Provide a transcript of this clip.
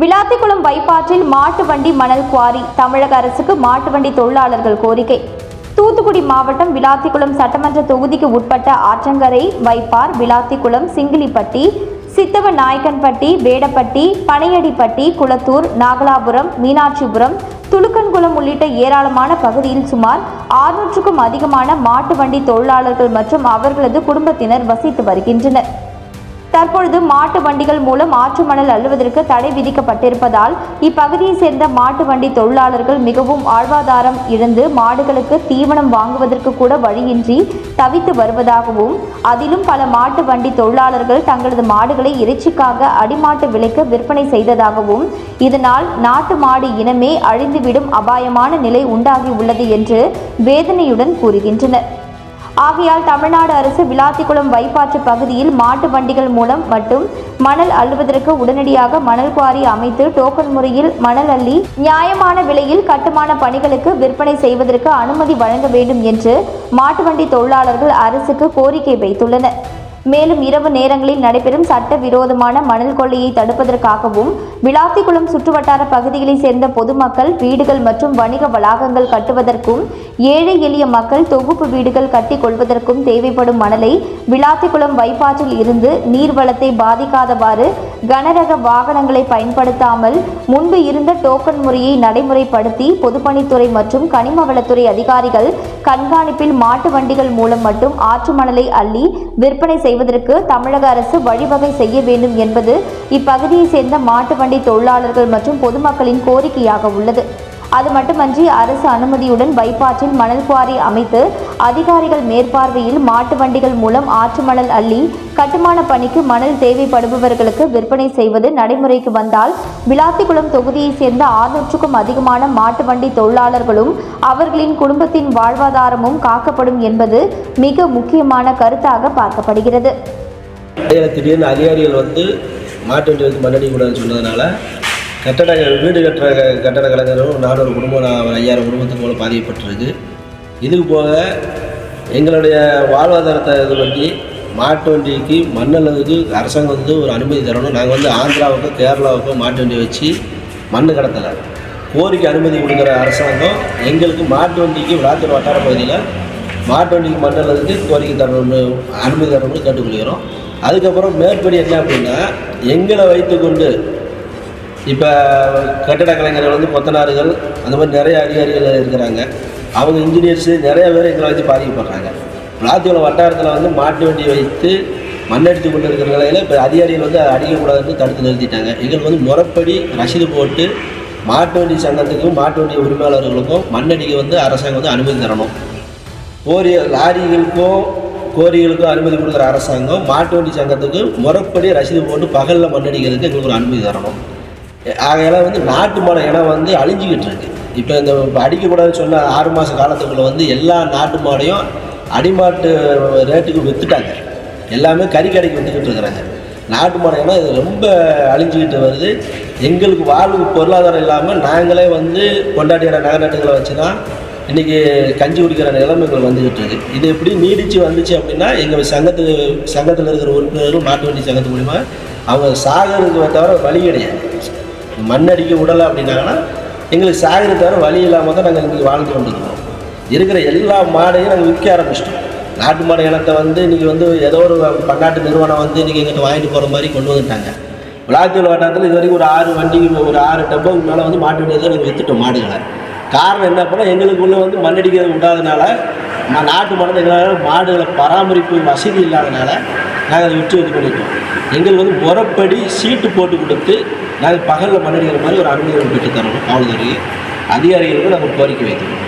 விளாத்திக்குளம் வைப்பாற்றில் மாட்டு வண்டி மணல் குவாரி. தமிழக அரசுக்கு மாட்டு வண்டி தொழிலாளர்கள் கோரிக்கை. தூத்துக்குடி மாவட்டம் விளாத்திக்குளம் சட்டமன்ற தொகுதிக்கு உட்பட்ட ஆற்றங்கரை வைப்பார் விளாத்திக்குளம் சிங்கிலிப்பட்டி சித்தவ நாயக்கன்பட்டி வேடப்பட்டி பனையடிப்பட்டி குளத்தூர் நாகலாபுரம் மீனாட்சிபுரம் துலுக்கன்குளம் உள்ளிட்ட ஏராளமான பகுதியில் சுமார் ஆறுநூற்றுக்கும் அதிகமான மாட்டு வண்டி தொழிலாளர்கள் மற்றும் அவர்களது குடும்பத்தினர் வசித்து வருகின்றனர். தற்பொழுது மாட்டு வண்டிகள் மூலம் ஆற்று மணல் அள்ளுவதற்கு தடை விதிக்கப்பட்டிருப்பதால் இப்பகுதியை சேர்ந்த மாட்டு வண்டி தொழிலாளர்கள் மிகவும் வாழ்வாதாரம் இழந்து மாடுகளுக்கு தீவனம் வாங்குவதற்கு கூட வழியின்றி தவித்து வருவதாகவும் அதிலும் பல மாட்டு வண்டி தொழிலாளர்கள் தங்களது மாடுகளை இறைச்சிக்காக அடிமாட்டு விலைக்கு விற்பனை செய்ததாகவும் இதனால் நாட்டு மாடு இனமே அழிந்துவிடும் அபாயமான நிலை உண்டாகியுள்ளது என்று வேதனையுடன் கூறுகின்றனர். ஆகையால் தமிழ்நாடு அரசு விளாத்திக்குளம் வைப்பாற்று பகுதியில் மாட்டு வண்டிகள் மூலம் மட்டும் மணல் அள்ளுவதற்கு உடனடியாக மணல் குவாரி அமைத்து டோக்கன் முறையில் மணல் அள்ளி நியாயமான விலையில் கட்டுமான பணிகளுக்கு விற்பனை செய்வதற்கு அனுமதி வழங்க வேண்டும் என்று மாட்டு வண்டி தொழிலாளர்கள் அரசுக்கு கோரிக்கை வைத்துள்ளனர். மேலும் இரவு நேரங்களில் நடைபெறும் சட்டவிரோதமான மணல் கொள்ளையை தடுப்பதற்காகவும் விளாத்திக்குளம் சுற்றுவட்டார பகுதிகளைச் சேர்ந்த பொதுமக்கள் வீடுகள் மற்றும் வணிக வளாகங்கள் கட்டுவதற்கும் ஏழை எளிய மக்கள் தொகுப்பு வீடுகள் கட்டிக் கொள்வதற்கும் தேவைப்படும் மணலை விளாத்திக்குளம் வைப்பாற்றில் இருந்து நீர்வளத்தை பாதிக்காதவாறு கனரக வாகனங்களை பயன்படுத்தாமல் முன்பு இருந்த டோக்கன் முறையை நடைமுறைப்படுத்தி பொதுப்பணித்துறை மற்றும் கனிம வளத்துறை அதிகாரிகள் கண்காணிப்பில் மாட்டு வண்டிகள் மூலம் மட்டும் ஆற்று மணலை அள்ளி விற்பனை செய்வதற்கு தமிழக அரசு வழிவகை செய்ய வேண்டும் என்பது இப்பகுதியை சேர்ந்த மாட்டு வண்டி தொழிலாளர்கள் மற்றும் பொதுமக்களின் கோரிக்கையாக உள்ளது. அது மட்டுமன்றி அரசு அனுமதியுடன் பைபாற்றில் மணல் குவாரி அமைத்து அதிகாரிகள் மேற்பார்வையில் மாட்டு வண்டிகள் மூலம் ஆற்று மணல் அள்ளி கட்டுமான பணிக்கு மணல் தேவைப்படுபவர்களுக்கு விற்பனை செய்வது நடைமுறைக்கு வந்தால் விளாத்திக்குளம் தொகுதியைச் சேர்ந்த ஆறுநூற்றுக்கும் அதிகமான மாட்டு வண்டி தொழிலாளர்களும் அவர்களின் குடும்பத்தின் வாழ்வாதாரமும் காக்கப்படும் என்பது மிக முக்கியமான கருத்தாக பார்க்கப்படுகிறது. திடீர்னு அதிகாரிகள் வந்து மாட்டு வண்டி வந்து மண்ணடி கூடாதுன்னு சொன்னதுனால கட்டட வீடு கட்டுற கட்டட கலைஞரும் நானூறு குடும்பம் ஐயாயிரம் குடும்பத்துக்கு போல பாதிக்கப்பட்டிருக்கு. இதுக்கு போக எங்களுடைய வாழ்வாதாரத்தை இது பண்ணி மாட்டு வண்டிக்கு மண்ணளவுக்கு அரசாங்கம் வந்து ஒரு அனுமதி தரணும். நாங்கள் வந்து ஆந்திராவுக்கோ கேரளாவுக்கும் மாட்டு வண்டி வச்சு மண் கடத்தலை. கோரிக்கை அனுமதி கொடுக்குற அரசாங்கம் எங்களுக்கு மாட்டு வண்டிக்கு விளாத்தூர் வட்டார பகுதியில் மாட்டு வண்டிக்கு மண்டலத்துக்கு கோரிக்கை தரணும்னு அனுமதி தரணும்னு கேட்டுக்கொள்கிறோம். அதுக்கப்புறம் மேற்படி என்ன அப்படின்னா எங்களை வைத்துக்கொண்டு இப்போ கட்டட கலைஞர்கள் வந்து கொத்தனார்கள் அந்த மாதிரி நிறைய அதிகாரிகள் இருக்கிறாங்க. அவங்க இன்ஜினியர்ஸு நிறைய பேர் எங்களை வச்சு பாதிக்கப்படுறாங்க பிளாத்தியோட வட்டாரத்தில் வந்து மாட்டு வண்டியை வைத்து மண்ணடித்து கொண்டு இருக்கிற நிலையில் இப்போ அதிகாரிகள் வந்து அதை அடிக்கக்கூடாதுன்னு தடுத்து நிறுத்திட்டாங்க. எங்களுக்கு வந்து முறைப்படி ரசீது போட்டு மாட்டு வண்டி சங்கத்துக்கும் மாட்டு வண்டி உரிமையாளர்களுக்கும் மண்ணடிக்க வந்து அரசாங்கம் வந்து அனுமதி தரணும். கோரிய லாரிகளுக்கும் கோரிகளுக்கும் அனுமதி கொடுக்குற அரசாங்கம் மாட்டு வண்டி சங்கத்துக்கு முறைப்படி ரசீது போட்டு பகலில் மண்ணடிக்கிறதுக்கு எங்களுக்கு ஒரு அனுமதி தரணும். ஆகையெல்லாம் வந்து நாட்டு மாடு இனம் வந்து அழிஞ்சிக்கிட்டு இருக்குது இப்போ இந்த இப்ப அடிக்கக்கூடாதுன்னு சொன்ன ஆறு மாத காலத்துக்குள்ளே வந்து எல்லா நாட்டு மாடையும் அடிமாட்டு ரேட்டுக்கு விற்றுட்டாங்க எல்லாமே கறி கடைக்கு விற்றுக்கிட்டு இருக்கிறாங்க. நாட்டு மாடு இது ரொம்ப அழிஞ்சிக்கிட்டு வருது. எங்களுக்கு வாழ்வு பொருளாதாரம் இல்லாமல் நாங்களே வந்து கொண்டாடிற நகநாட்டுகளை வச்சு தான் இன்றைக்கி கஞ்சி குடிக்கிற நிலைமைகள் வந்துக்கிட்டு இருக்கு. இது எப்படி நீடித்து வந்துச்சு அப்படின்னா எங்கள் சங்கத்து சங்கத்தில் இருக்கிற உறுப்பினர்கள் மாட்டு வண்டி சங்கத்து மூலிமா அவங்க சாகிறதுக்கு தவிர வழி கிடையாது. மண்ணடிக்க விடலை அப்படின்னாங்கன்னா எங்களுக்கு சாகிற தவிர வழி இல்லாமல் தான் நாங்கள் இன்றைக்கி வாழ்ந்து கொண்டிருக்கிறோம் இருக்கிற எல்லா மாடையும் நாங்கள் விற்க ஆரம்பிச்சிட்டோம். நாட்டு மாடு இனத்தை வந்து இன்றைக்கி வந்து ஏதோ ஒரு பன்னாட்டு நிறுவனம் வந்து இன்றைக்கி எங்கிட்ட வாங்கிட்டு போகிற மாதிரி கொண்டு வந்துட்டாங்க. விளாத்தூர் வட்டாரத்தில் இது வரைக்கும் ஒரு ஆறு வண்டி ஒரு ஆறு டப்பாவுக்கு மேலே வந்து மாட்டு வண்டியை தான் நாங்கள் விற்றுட்டோம் மாடுகளை. காரணம் என்ன பண்ணால் எங்களுக்குள்ளே வந்து மண்ணடிக்கிறது உண்டாதனால நான் நாட்டு மாடு எங்களால் மாடுகளை பராமரிப்பு வசதி இல்லாதனால நாங்கள் அதை விட்டு இது பண்ணிட்டோம். எங்களுக்கு வந்து முறப்படி சீட்டு போட்டு கொடுத்து அதாவது பகலில் மண்ணடிக்கிற மாதிரி ஒரு அனுமதி பெற்று தரணும் காவல்துறைக்கு அதிகாரிகளுக்கு நாங்கள் கோரிக்கை வைக்கிறோம்